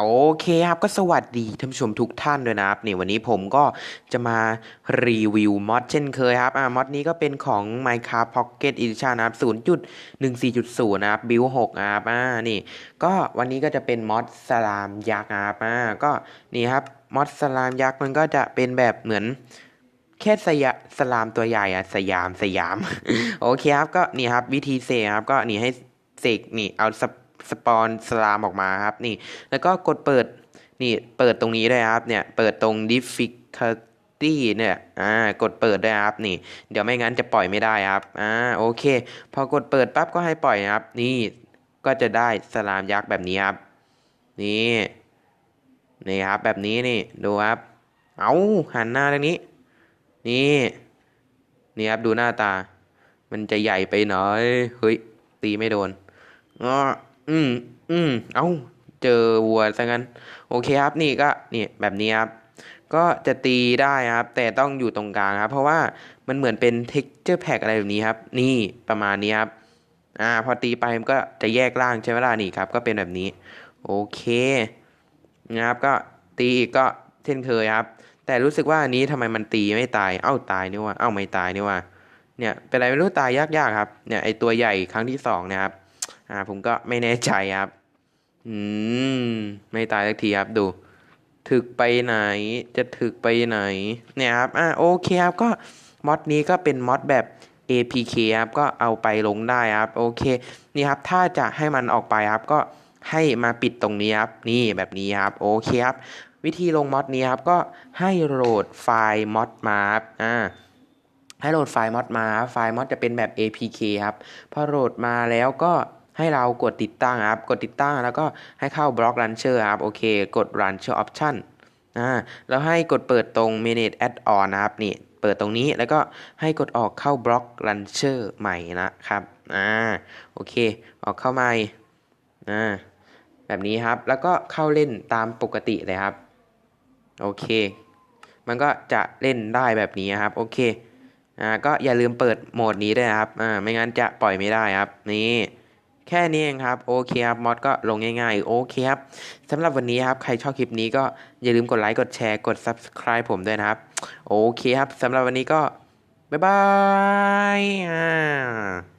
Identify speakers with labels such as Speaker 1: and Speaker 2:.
Speaker 1: โอเคครับก็สวัสดีท่านผู้ชมทุกท่านด้วยนะครับนี่วันนี้ผมก็จะมารีวิวมอดเช่นเคยครับอ่ามอดนี้ก็เป็นของ Minecraft Pocket Edition นะครับ0.14.0 นะครับบิว6นะครับอ่านี่ ก็วันนี้ก็จะเป็นมอดสลามยักษ์นะครับอ่าก็นี่ครับมอดสลามยักษ์มันก็จะเป็นแบบเหมือนแค่สยสลามตัวใหญ่อะสยามสยามโอเคครับก็นี่ครับวิธีเสกครับก็นี่ให้เสกนี่เอาส สปอนสลามออกมาครับนี่ แล้วก็กดเปิดนี่เปิดตรงนี้ได้ครับเนี่ยเปิดตรง difficulty เนี่ยอ่ากดเปิดได้ครับนี่ เดี๋ยวไม่งั้นจะปล่อยไม่ได้ครับอ่าโอเค พอกดเปิดปั๊บก็ให้ปล่อยครับ นี่ก็จะได้สลามยักษ์แบบนี้ครับ นี่นี่ครับแบบนี้นี่ดูครับ เอาหันหน้าทางนี้ นี่นี่ครับดูหน้าตา มันจะใหญ่ไปหน่อยเฮ้ยตีไม่โดนอ๋อ อืม อืม เอ้า เจอวัวซะงั้น โอเคครับ นี่ก็นี่แบบนี้ครับ ก็จะตีได้ครับ แต่ต้องอยู่ตรงกลางครับ เพราะว่ามันเหมือนเป็น texture pack อะไรแบบนี้ครับ นี่ประมาณนี้ครับ อ่า พอตีไปมันก็จะแยกร่างใช่ไหมล่ะนี่ครับ ก็เป็นแบบนี้ โอเค นะครับ ก็ตีอีกก็เช่นเคยครับ แต่รู้สึกว่าอันนี้ทำไมมันตีไม่ตาย เอ้าตายนี่ว่า เอ้าไม่ตายนี่ว่า เนี่ย เป็นอะไรไม่รู้ตายยากๆครับ เนี่ยไอตัวใหญ่ครั้งที่สองนะครับ อ่าผมก็ไม่แน่ใจครับ อืม ไม่ตายสักทีครับดูถึกไปไหนจะถึกไปไหน เนี่ยครับ อ่าโอเคครับก็มอดนี้ก็เป็นมอดแบบ APK ครับก็เอาไปลงได้ครับ โอเค นี่ครับถ้าจะให้มันออกไปครับก็ให้มาปิดตรงนี้ครับ นี่แบบนี้ครับ โอเคครับ วิธีลงมอดนี้ครับก็ให้โหลดไฟล์มอดมาครับอ่าให้โหลดไฟล์มอดมา ไฟล์มอดจะเป็นแบบ APK ครับ พอโหลดมาแล้วก็ ให้เรากดติดตั้งครับ กดติดตั้งแล้วก็ให้เข้าบล็อกลันเชอร์ครับ โอเค กด Launcher Option อ่าแล้วให้กดเปิดตรง Manage Add-on นะครับ นี่ เปิดตรงนี้แล้วก็ให้กดออกเข้าบล็อกลันเชอร์ใหม่นะครับ อ่า โอเค ออกเข้าใหม่ อ่า แบบนี้ครับ แล้วก็เข้าเล่นตามปกติเลยครับ โอเค มันก็จะเล่นได้แบบนี้ครับ โอเค อ่า ก็อย่าลืมเปิดโหมดนี้ด้วยครับ อ่า ไม่งั้นจะปล่อยไม่ได้ครับ นี่ แค่นี้เองครับ โอเคครับมอดก็ลงง่ายๆ โอเคครับสำหรับวันนี้ครับ ใครชอบคลิปนี้ก็อย่าลืมกดไลค์กดแชร์กด Subscribe ผมด้วยนะครับ โอเคครับสำหรับวันนี้ก็ บ๊ายบายอ่า